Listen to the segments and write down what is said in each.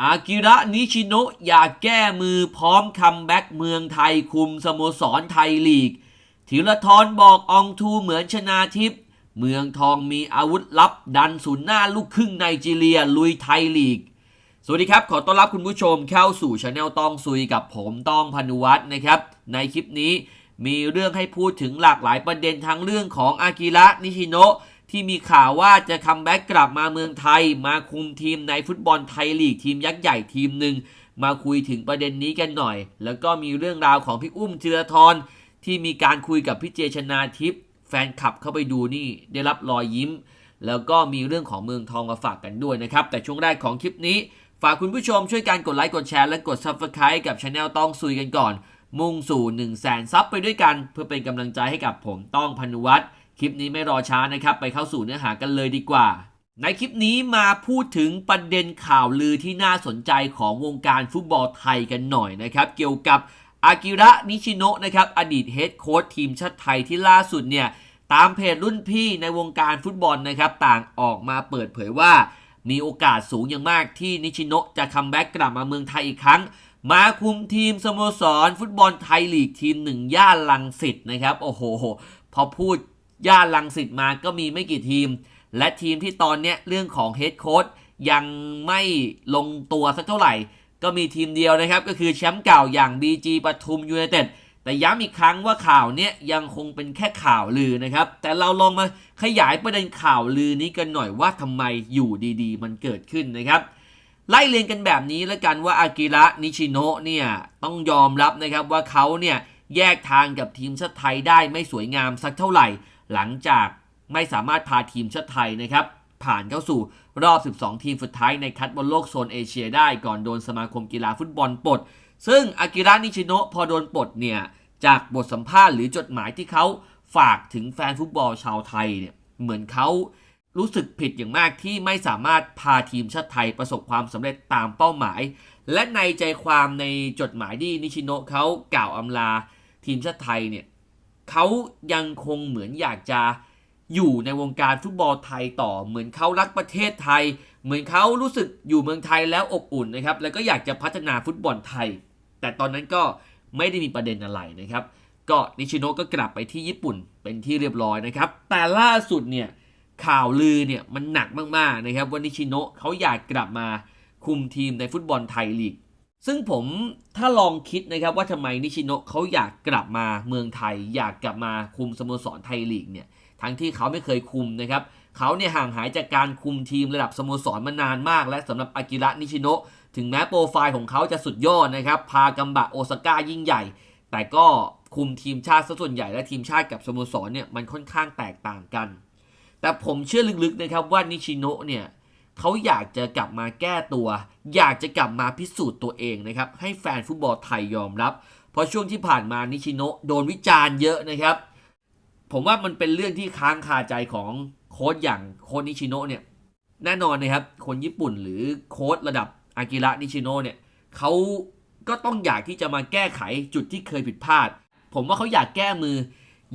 อากิระนิชิโนะอยากแก้มือพร้อมคัมแบ็กเมืองไทยคุมสโมสรไทยลีกธีรทรบอกองทูเหมือนชนาทิพย์เมืองทองมีอาวุธลับดันศูนย์หน้าลูกครึ่งไนจีเรียลุยไทยลีก สวัสดีครับ ขอต้อนรับคุณผู้ชมเข้าสู่ช anel ต้องซุยกับผมต้องพนุวัฒน์นะครับ ในคลิปนี้มีเรื่องให้พูดถึงหลากหลายประเด็นทั้งเรื่องของอากิระนิชิโนะ ที่มีข่าวว่าจะคัมแบ็กกลับมาเมืองไทย มาคุมทีมในฟุตบอลไทยลีกทีมยักษ์ใหญ่ทีมหนึ่งมาคุยถึงประเด็นนี้กันหน่อย แล้วก็มีเรื่องราวของพี่อุ้มธีรทรที่มีการคุยกับพี่เจชนาทิพย์แฟนคลับเข้าไปดูนี่ได้รับรอยยิ้ม แล้วก็มีเรื่องของเมืองทองมาฝากกันด้วยนะครับ แต่ช่วงแรกของคลิปนี้ ฝากคุณผู้ชมช่วยการกดไลค์กดแชร์และกด Subscribe กับช anel ต้องซุยกันก่อน มุ่งสู่ 1 0 0 0 0แสนซับไปด้วยกัน เพื่อเป็นกำลังใจให้กับผมต้องพนุวัฒน์ คลิปนี้ไม่รอช้านะครับ ไปเข้าสู่เนื้อหากันเลยดีกว่า ในคลิปนี้มาพูดถึงประเด็นข่าวลือที่น่าสนใจของวงการฟุตบอลไทยกันหน่อยนะครับ เกี่ยวกับอากิระนิชิโนะนะครับอดีตเฮดโค้ชทีมชาติไทยที่ล่าสุดเนี่ยตามเพจรุ่นพี่ในวงการฟุตบอลนะครับต่างออกมาเปิดเผยว่ามีโอกาสสูงอย่างมากที่นิชิโนะจะคัมแบ็กกลับมาเมืองไทยอีกครั้ง มาคุมทีมสโมสร ฟุตบอลไทยลีกทีมหนึ่งย่านลังสิตนะครับ โอ้โห พอพูด ย่านลังสิตมาก็มีไม่กี่ทีม และทีมที่ตอนเนี้ยเรื่องของเฮดโค้ชยังไม่ลงตัวสักเท่าไหร่ ก็มีทีมเดียวนะครับ ก็คือแชมป์เก่าอย่าง BG ปทุมยูไนเต็ดแต่ย้ำอีกครั้งว่าข่าวเนี้ยยังคงเป็นแค่ข่าวลือนะครับ แต่เราลองมาขยายประเด็นข่าวลือนี้กันหน่อยว่าทำไมอยู่ดีๆ มันเกิดขึ้นนะครับ ไล่เรียงกันแบบนี้แล้วกันว่าอากิระนิชิโนะเนี่ยต้องยอมรับนะครับว่าเขาเนี่ยแยกทางกับทีมชาติไทยได้ไม่สวยงามสักเท่าไหร่ หลังจากไม่สามารถพาทีมชาติไทยนะครับ ผ่านเข้าสู่รอบ 12 ทีมสุดท้ายในคัดบอลโลกโซนเอเชียได้ก่อนโดนสมาคมกีฬาฟุตบอลปลด ซึ่งอากิระนิชิโนะพอโดนปลดเนี่ย จากบทสัมภาษณ์หรือจดหมายที่เขาฝากถึงแฟนฟุตบอลชาวไทยเนี่ยเหมือนเขารู้สึกผิดอย่างมากที่ไม่สามารถพาทีมชาติไทยประสบความสำเร็จตามเป้าหมาย และในใจความในจดหมายที่นิชิโนะเขากล่าวอำลาทีมชาติไทยเนี่ย เขายังคงเหมือนอยากจะอยู่ในวงการฟุตบอลไทยต่อ เหมือนเขารักประเทศไทย เหมือนเขารู้สึกอยู่เมืองไทยแล้วอบอุ่นนะครับ แล้วก็อยากจะพัฒนาฟุตบอลไทย แต่ตอนนั้นก็ไม่ได้มีประเด็นอะไรนะครับ ก็นิชิโนก็กลับไปที่ญี่ปุ่นเป็นที่เรียบร้อยนะครับ แต่ล่าสุดเนี่ยข่าวลือเนี่ยมันหนักมากๆนะครับว่านิชิโนเขาอยากกลับมาคุมทีมในฟุตบอลไทยลีก ซึ่งผมถ้าลองคิดนะครับว่าทำไมนิชิโนะเขาอยากกลับมาเมืองไทย อยากกลับมาคุมสโมสรไทยลีกเนี่ยทั้งที่เขาไม่เคยคุมนะครับเขาเนี่ยห่างหายจากการคุมทีมระดับสโมสรมานานมาก และสำหรับอากิระนิชิโนะถึงแม้โปรไฟล์ของเขาจะสุดยอดนะครับ พากัมบะโอซาก้ายิ่งใหญ่ แต่ก็คุมทีมชาติซะส่วนใหญ่และทีมชาติกับสโมสรเนี่ยมันค่อนข้างแตกต่างกัน แต่ผมเชื่อลึกๆนะครับว่านิชิโนะเนี่ย เขาอยากจะกลับมาแก้ตัว อยากจะกลับมาพิสูจน์ตัวเองนะครับ ให้แฟนฟุตบอลไทยยอมรับ เพราะช่วงที่ผ่านมานิชิโนะโดนวิจารณ์เยอะนะครับ ผมว่ามันเป็นเรื่องที่ค้างคาใจของโค้ชอย่างโค้ชนิชิโนะเนี่ย แน่นอนนะครับ คนญี่ปุ่นหรือโค้ชระดับอากิระนิชิโนะเนี่ยเขาก็ต้องอยากที่จะมาแก้ไขจุดที่เคยผิดพลาด ผมว่าเขาอยากแก้มือ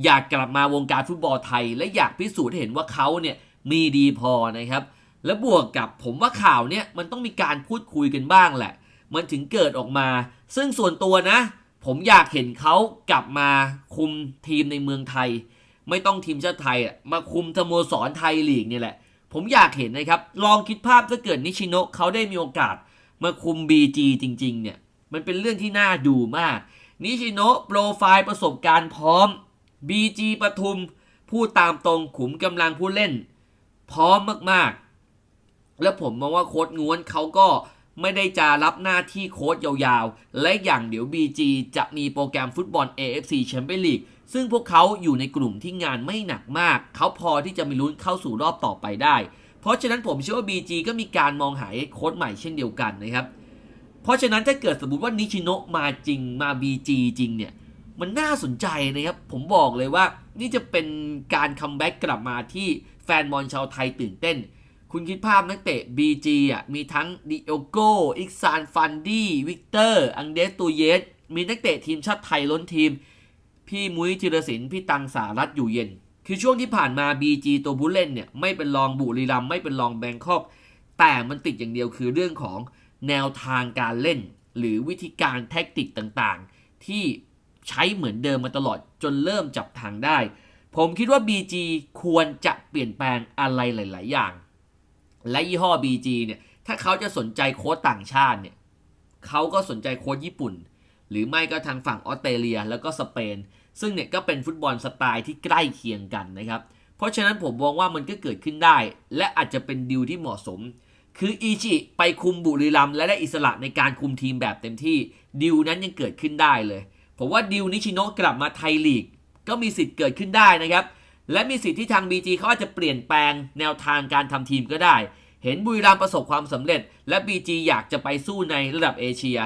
อยากกลับมาวงการฟุตบอลไทย และอยากพิสูจน์ให้เห็นว่าเขาเนี่ยมีดีพอนะครับ และบวกกับผมว่าข่าวเนี่ยมันต้องมีการพูดคุยกันบ้างแหละ มันถึงเกิดออกมา ซึ่งส่วนตัวนะ ผมอยากเห็นเขากลับมาคุมทีมในเมืองไทย ไม่ต้องทีมชาติไทยมาคุมสโมสรไทยลีกเนี่ยแหละ ผมอยากเห็นนะครับ ลองคิดภาพถ้าเกิดนิชิโนะเขาได้มีโอกาสมาคุม BG จริง ๆ เนี่ย มันเป็นเรื่องที่น่าดูมาก นิชิโนะโปรไฟล์ประสบการณ์พร้อม BG ปทุมพูดตามตรงขุมกำลังผู้เล่น พร้อมมากๆ แล้วผมมองว่าโค้ดง้วนเขาก็ไม่ได้จะรับหน้าที่โค้ดยาวๆ และอย่างเดี๋ยว BG จะมีโปรแกรมฟุตบอล AFC Champions League ซึ่งพวกเขาอยู่ในกลุ่มที่งานไม่หนักมาก เขาพอที่จะมีลุ้นเข้าสู่รอบต่อไปได้ เพราะฉะนั้นผมเชื่อว่า BG ก็มีการมองหาโค้ดใหม่เช่นเดียวกันนะครับ เพราะฉะนั้นถ้าเกิดสมมติว่านิชิโนะมาจริงมา BG จริงเนี่ย มันน่าสนใจนะครับ ผมบอกเลยว่านี่จะเป็นการคัมแบ็กกลับมาที่แฟนบอลชาวไทยตื่นเต้น คุณคิดภาพนักเตะ BG อะมีทั้งดิโอโกอิกซานฟันดี้วิกเตอร์ อังเดสตูเยส มีนักเตะทีมชาติไทยล้นทีม พี่มุ้ยธีรศิลป์พี่ตังสารัตอยู่เย็น คือช่วงที่ผ่านมา BG ตัวผู้เล่นเนี่ยไม่เป็นรองบุรีรัมไม่เป็นรองแบงคอก แต่มันติดอย่างเดียวคือเรื่องของแนวทางการเล่น หรือวิธีการแท็กติกต่างๆ ที่ใช้เหมือนเดิมมาตลอดจนเริ่มจับทางได้ ผมคิดว่า BG ควรจะเปลี่ยนแปลงอะไรหลาย ๆ อย่าง และยี่ห้อ BG เนี่ยถ้าเขาจะสนใจโค้ชต่างชาติเนี่ยเขาก็สนใจโค้ชญี่ปุ่น หรือไม่ก็ทางฝั่งออสเตรเลียแล้วก็สเปน ซึ่งเนี่ยก็เป็นฟุตบอลสไตล์ที่ใกล้เคียงกันนะครับ เพราะฉะนั้นผมมองว่ามันก็เกิดขึ้นได้ และอาจจะเป็นดิวที่เหมาะสม คืออีจิไปคุมบุรีรัมและได้อิสระในการคุมทีมแบบเต็มที่ดิวนั้นยังเกิดขึ้นได้เลย ผมว่าดิวนิชิโนะกลับมาไทยลีก ก็มีสิทธิ์เกิดขึ้นได้นะครับ และมีสิทธิ์ที่ทาง BG เขาอาจจะเปลี่ยนแปลงแนวทางการทำทีมก็ได้ เห็นบุรีรัมย์ประสบความสำเร็จ และ BG อยากจะไปสู้ในระดับเอเชีย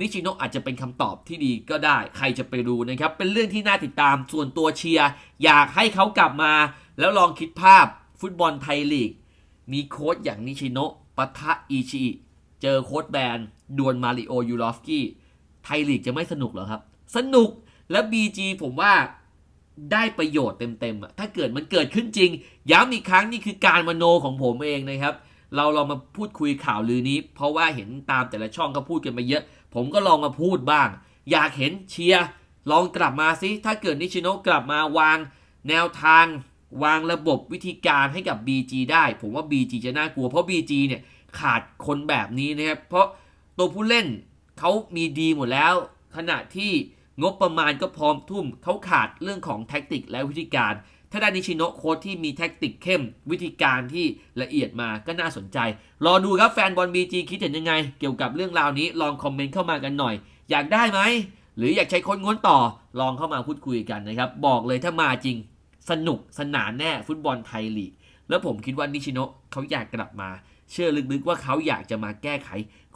นิชิโนะอาจจะเป็นคำตอบที่ดีก็ได้ ใครจะไปรู้นะครับ เป็นเรื่องที่น่าติดตาม ส่วนตัวเชียร์อยากให้เขากลับมา แล้วลองคิดภาพฟุตบอลไทยลีก มีโค้ชอย่างนิชิโนะปะทะอิชิเจอโค้ชแบนดวลมาริโอยูรอฟสกี้ไทยลีกจะไม่สนุกหรอครับ สนุกและ BG ผมว่า ได้ประโยชน์เต็มๆอะถ้าเกิดมันเกิดขึ้นจริง ย้ำอีกครั้งนี่คือการมโนของผมเองนะครับ เราลองมาพูดคุยข่าวลือนี้ เพราะว่าเห็นตามแต่ละช่องเขาพูดกันมาเยอะ ผมก็ลองมาพูดบ้าง อยากเห็นเชียร์ลองกลับมาซิถ้าเกิดนิชิโนกลับมาวางแนวทาง วางระบบวิธีการให้กับ BG ได้ ผมว่า BG จะน่ากลัวเพราะ BG เนี่ยขาดคนแบบนี้นะครับเพราะตัวผู้เล่นเขามีดีหมดแล้ว ขณะที่ งบประมาณก็พร้อมทุ่มเขาขาดเรื่องของแท็กติกและวิธีการถ้าได้นิชิโนะโค้ชที่มีแท็กติกเข้มวิธีการที่ละเอียดมาก็น่าสนใจ รอดูครับแฟนบอล BG คิดเห็นยังไง เกี่ยวกับเรื่องราวนี้ลองคอมเมนต์เข้ามากันหน่อย อยากได้ไหม หรืออยากใช้คนง้วนต่อลองเข้ามาพูดคุยกันนะครับ บอกเลยถ้ามาจริง สนุกสนานแน่ฟุตบอลไทยลีกแล้วผมคิดว่านิชิโนะเขาอยากกลับมา เชื่อลึกๆว่าเขาอยากจะมาแก้ไข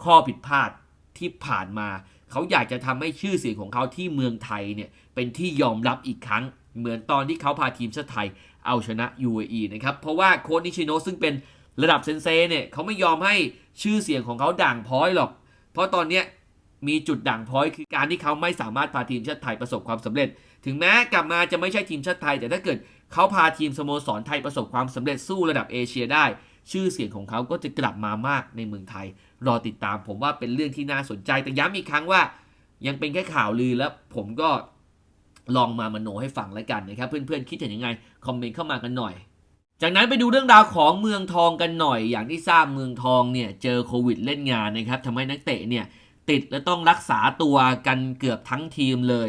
ข้อผิดพลาดที่ผ่านมา เขาอยากจะทำให้ชื่อเสียงของเขาที่เมืองไทยเนี่ยเป็นที่ยอมรับอีกครั้ง เหมือนตอนที่เขาพาทีมชาติไทยเอาชนะ UAE นะครับ เพราะว่าโค้ชนิชิโนะซึ่งเป็นระดับเซนเซเนี่ยเขาไม่ยอมให้ชื่อเสียงของเขาด่างพ้อยหรอก เพราะตอนเนี้ยมีจุดด่างพ้อยคือการที่เขาไม่สามารถพาทีมชาติไทยประสบความสำเร็จ ถึงแม้กลับมาจะไม่ใช่ทีมชาติไทย แต่ถ้าเกิดเขาพาทีมสโมสรไทยประสบความสำเร็จสู้ระดับเอเชียได้ ชื่อเสียงของเขาก็จะกลับมามากในเมืองไทย รอติดตามผมว่าเป็นเรื่องที่น่าสนใจ แต่ย้ำอีกครั้งว่า ยังเป็นแค่ข่าวลือแล้วผมก็ลองมามโนให้ฟังแล้วกันนะครับ เพื่อนๆคิดเห็นยังไง คอมเมนต์เข้ามากันหน่อย จากนั้นไปดูเรื่องราวของเมืองทองกันหน่อย อย่างที่ทราบเมืองทองเนี่ยเจอโควิดเล่นงานนะครับทำให้นักเตะเนี่ยติดและต้องรักษาตัวกันเกือบทั้งทีมเลย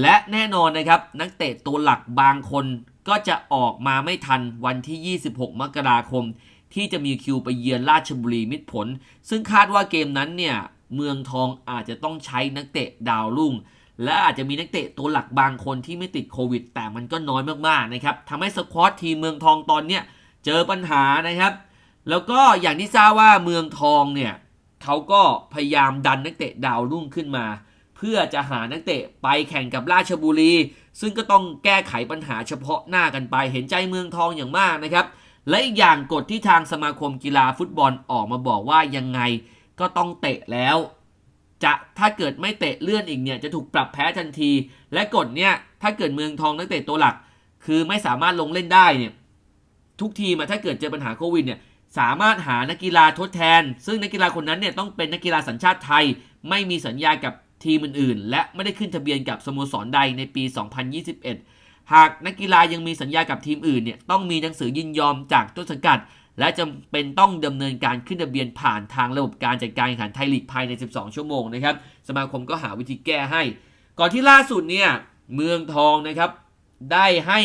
และแน่นอนนะครับนักเตะตัวหลักบางคนก็จะออกมาไม่ทันวันที่ 26 มกราคม ที่จะมีคิวไปเยือนราชบุรีมิตรผล ซึ่งคาดว่าเกมนั้นเนี่ยเมืองทองอาจจะต้องใช้นักเตะดาวรุ่ง และอาจจะมีนักเตะตัวหลักบางคนที่ไม่ติดโควิด แต่มันก็น้อยมากๆนะครับทำให้สควอตทีมเมืองทองตอนเนี้ยเจอปัญหานะครับ แล้วก็อย่างที่ทราบว่าเมืองทองเนี่ยเขาก็พยายามดันนักเตะดาวรุ่งขึ้นมา เพื่อจะหานักเตะไปแข่งกับราชบุรี ซึ่งก็ต้องแก้ไขปัญหาเฉพาะหน้ากันไปเห็นใจเมืองทองอย่างมากนะครับ และอีกอย่างกฎที่ทางสมาคมกีฬาฟุตบอลออกมาบอกว่ายังไงก็ต้องเตะแล้ว จะถ้าเกิดไม่เตะเลื่อนอีกเนี่ยจะถูกปรับแพ้ทันที และกฎเนี่ยถ้าเกิดเมืองทองนักเตะตัวหลัก คือไม่สามารถลงเล่นได้เนี่ยทุกทีมอะถ้าเกิดเจอปัญหาโควิดเนี่ยสามารถหานักกีฬาทดแทน ซึ่งนักกีฬาคนนั้นเนี่ยต้องเป็นนักกีฬาสัญชาติไทย ไม่มีสัญญากับทีมอื่นๆ และไม่ได้ขึ้นทะเบียนกับสโมสรใดในปี 2021 หากนักกีฬายังมีสัญญากับทีมอื่นเนี่ยต้องมีหนังสือยินยอมจากต้นสังกัด และจำเป็นต้องดำเนินการขึ้นทะเบียนผ่านทางระบบการจัดการแข่งขันไทยลีกภายใน 12 ชั่วโมงนะครับสมาคมก็หาวิธีแก้ให้ ก่อนที่ล่าสุดเนี่ยเมืองทองนะครับได้ให้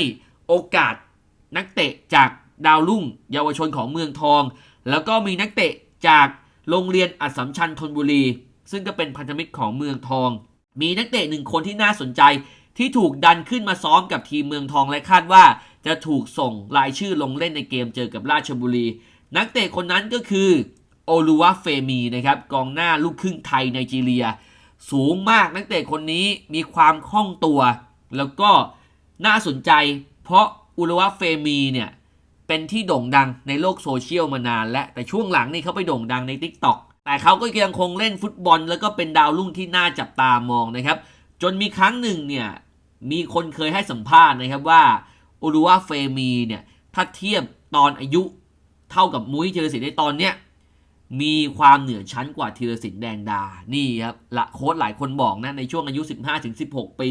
โอกาสนักเตะจากดาวรุ่ง เยาวชนของเมืองทอง แล้วก็มีนักเตะจากโรงเรียนอัสสัมชัญธนบุรี ซึ่งก็เป็นพันธมิตรของเมืองทอง มีนักเตะหนึ่งคนที่น่าสนใจ ที่ถูกดันขึ้นมาซ้อมกับทีมเมืองทองและคาดว่า จะถูกส่งรายชื่อลงเล่นในเกมเจอกับราชบุรี นักเตะคนนั้นก็คือโอลูวาเฟมีนะครับกองหน้าลูกครึ่งไทยไนจีเรีย สูงมากนักเตะคนนี้มีความคล่องตัว แล้วก็น่าสนใจ เพราะอุลวาเฟมีเนี่ยเป็นที่โด่งดังในโลกโซเชียลมานานและแต่ช่วงหลังนี่เขาไปโด่งดังใน Tik t o อกแต่เขาก็ยังคงเล่นฟุตบอล แล้วก็เป็นดาวรุ่งที่น่าจับตามองนะครับ จนมีครั้งหนึ่งเนี่ย มีคนเคยให้สัมภาษณ์นะครับว่าอุลวาเฟมีเนี่ยถ้าเทียบตอนอายุเท่ากับมุ้ยเจอสินในตอนเนี้ยมีความเหนือชั้นกว่าธีรศิลป์แดงดา นี่ครับละโค้ชหลายคนบอกนะในช่วงอายุ 15-16 ปี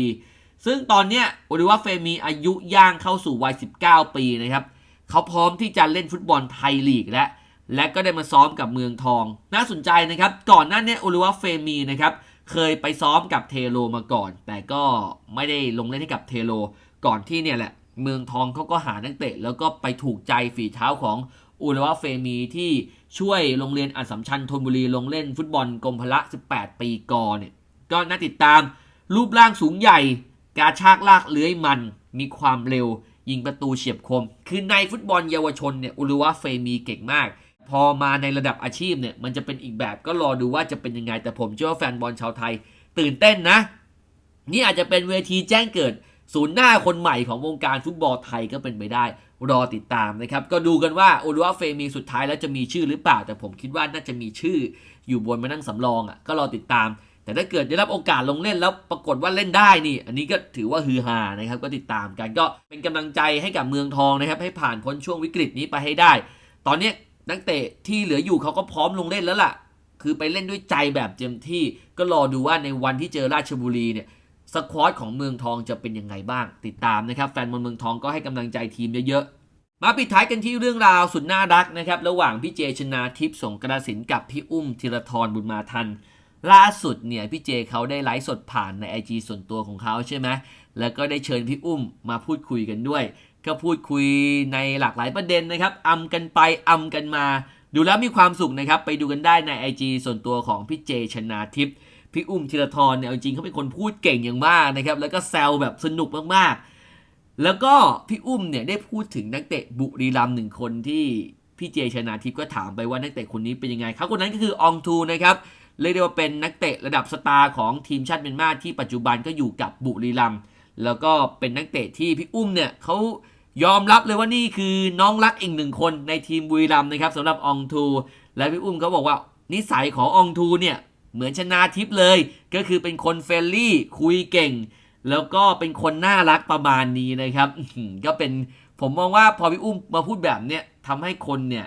ซึ่งตอนเนี้ยโอลิวาเฟมีอายุย่างเข้าสู่วัย 19 ปีนะครับ เขาพร้อมที่จะเล่นฟุตบอลไทยลีกและ และก็ได้มาซ้อมกับเมืองทอง น่าสนใจนะครับ ก่อนหน้าเนี้โอลิวาเฟมีนะครับ เคยไปซ้อมกับเทโลมาก่อน แต่ก็ไม่ได้ลงเล่นให้กับเทโลก่อนที่เนี่ยแหละ เมืองทองเขาก็หานักเตะ แล้วก็ไปถูกใจฝีเท้าของอุลวาเฟมีที่ช่วยโรงเรียนอัสสัมชัญธนบุรีลงเล่นฟุตบอลกรมพละ 18 ปีกอเนี่ยก็น่าติดตามรูปร่างสูงใหญ่ การชากลากเลื้อยมัน มีความเร็ว ยิงประตูเฉียบคม คือในฟุตบอลเยาวชนเนี่ยอุลวาเฟมีเก่งมาก พอมาในระดับอาชีพเนี่ยมันจะเป็นอีกแบบก็รอดูว่าจะเป็นยังไง แต่ผมเชื่อว่าแฟนบอลชาวไทย ตื่นเต้นนะ นี่อาจจะเป็นเวทีแจ้งเกิดศูนย์หน้าคนใหม่ของวงการฟุตบอลไทยก็เป็นไปได้ รอติดตามนะครับ ก็ดูกันว่าโอลัวเฟมีสุดท้ายแล้วจะมีชื่อหรือเปล่า แต่ผมคิดว่าน่าจะมีชื่ออยู่บนมานั่งสำรองอะก็รอติดตาม แต่ถ้าเกิดได้รับโอกาสลงเล่นแล้วปรากฏว่าเล่นได้นี่ อันนี้ก็ถือว่าฮือฮานะครับ ก็ติดตามกันก็เป็นกำลังใจให้กับเมืองทองนะครับ ให้ผ่านพ้นช่วงวิกฤตนี้ไปให้ได้ ตอนนี้ นักเตะที่เหลืออยู่เขาก็พร้อมลงเล่นแล้วล่ะ คือไปเล่นด้วยใจแบบเต็มที่ก็รอดูว่าในวันที่เจอราชบุรีเนี่ยสควอตของเมืองทองจะเป็นยังไงบ้าง ติดตามนะครับ แฟนบอลเมืองทองก็ให้กำลังใจทีมเยอะๆ มาปิดท้ายกันที่เรื่องราวสุดน่ารักนะครับ ระหว่างพี่เจชนาทิพย์สงกระสินกับพี่อุ้มธีรทรบุญมาทัน ล่าสุดเนี่ยพี่เจเขาได้ไลฟ์สดผ่านใน IG ส่วนตัวของเขาใช่ไหมแล้วก็ได้เชิญพี่อุ้มมาพูดคุยกันด้วย ก็พูดคุยในหลากหลายประเด็นนะครับอำกันไปอำกันมา ดูแล้วมีความสุขนะครับ ไปดูกันได้ใน IG ส่วนตัวของพี่เจชนาทิพย์พี่อุ้มธีรทรเนี่ยจริงเขาเป็นคนพูดเก่งอย่างมากนะครับ แล้วก็แซวแบบสนุกมากๆ แล้วก็พี่อุ้มเนี่ยได้พูดถึงนักเตะบุรีรัมย์หนึ่งคนที่พี่เจชนาทิพย์ก็ถามไปว่านักเตะคนนี้เป็นยังไงเขาคนนั้นก็คืออองทูนะครับเรียกได้ว่าเป็นนักเตะระดับสตาร์ของทีมชาติเมียนมาที่ปัจจุบันก็อยู่กับบุรีรัมย์แล้วก็เป็นนักเตะที่พี่อุ้มเนี่ยเขา ยอมรับเลยว่านี่คือน้องรักอีกหนึ่งคนในทีมบุรีรัมนะครับสำหรับองทู และพี่อุ้มเขาบอกว่า นิสัยขององทูเนี่ยเหมือนชนาทิพย์เลย ก็คือเป็นคนเฟรนลี่คุยเก่ง แล้วก็เป็นคนน่ารักประมาณนี้นะครับก็เป็นผมมองว่าพอพี่อุ้มมาพูดแบบเนี้ยทำให้คนเนี่ย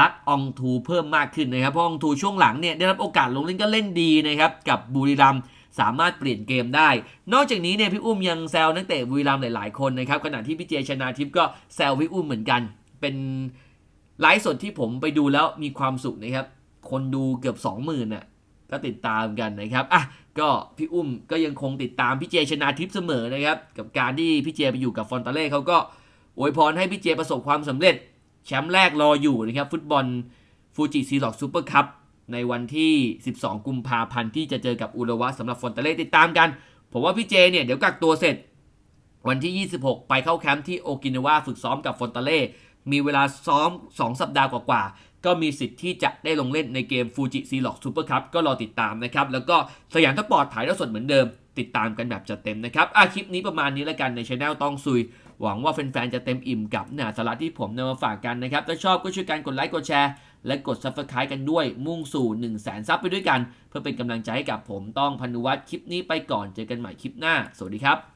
รักองทูเพิ่มมากขึ้นนะครับเพราะอองทูช่วงหลังเนี่ยได้รับโอกาสลงเล่นก็เล่นดีนะครับกับบุรีรัมย์ สามารถเปลี่ยนเกมได้ นอกจากนี้เนี่ยพี่อุ้มยังแซวนักเตะบุรีรัมย์หลาย ๆ คนนะครับขณะที่พี่เจชนาทิพย์ก็แซวพี่อุ้มเหมือนกัน เป็นไลฟ์สดที่ผมไปดูแล้วมีความสุขนะครับ คนดูเกือบ 20,000น่ะก็ติดตามกันนะครับอะก็พี่อุ้มก็ยังคงติดตามพี่เจชนาทิพย์เสมอนะครับ กับการที่พี่เจไปอยู่กับฟอนตาเล่เขาก็อวยพรให้พี่เจประสบความสำเร็จ แชมป์แรกรออยู่นะครับ ฟุตบอลฟูจิซีล็อกซูเปอร์คัพ ในวันที่ 12 กุมภาพันธ์ที่จะเจอกับอุระวะสำหรับฟอนเตเล่ติดตามกัน ผมว่าพี่เจเนี่ยเดี๋ยวกักตัวเสร็จ วันที่ 26 ไปเข้าแคมป์ที่โอกินาวาฝึกซ้อมกับฟอนเตเล่มีเวลาซ้อม 2 สัปดาห์กว่าๆ ก็มีสิทธิ์ที่จะได้ลงเล่นในเกมฟูจิซีล็อกซูเปอร์คัพก็รอติดตามนะครับ แล้วก็สยามสปอร์ตถ่ายทอดสดเหมือนเดิม ติดตามกันแบบจัดเต็มนะครับอะคลิปนี้ประมาณนี้แล้วกันในช anel ต้องซุย หวังว่าแฟนๆ จะเต็มอิ่มกับเนื้อหาสาระที่ผมนำมาฝากกันนะครับ ถ้าชอบก็ช่วยกันกดไลค์กดแชร์ และกด Subscribe กันด้วยมุ่งสู่ 1 0 0 0 0แสนซับไปด้วยกัน เพื่อเป็นกำลังใจให้กับผมต้องพนุวัตรคลิปนี้ไปก่อนเจอกันใหม่คลิปหน้า สวัสดีครับ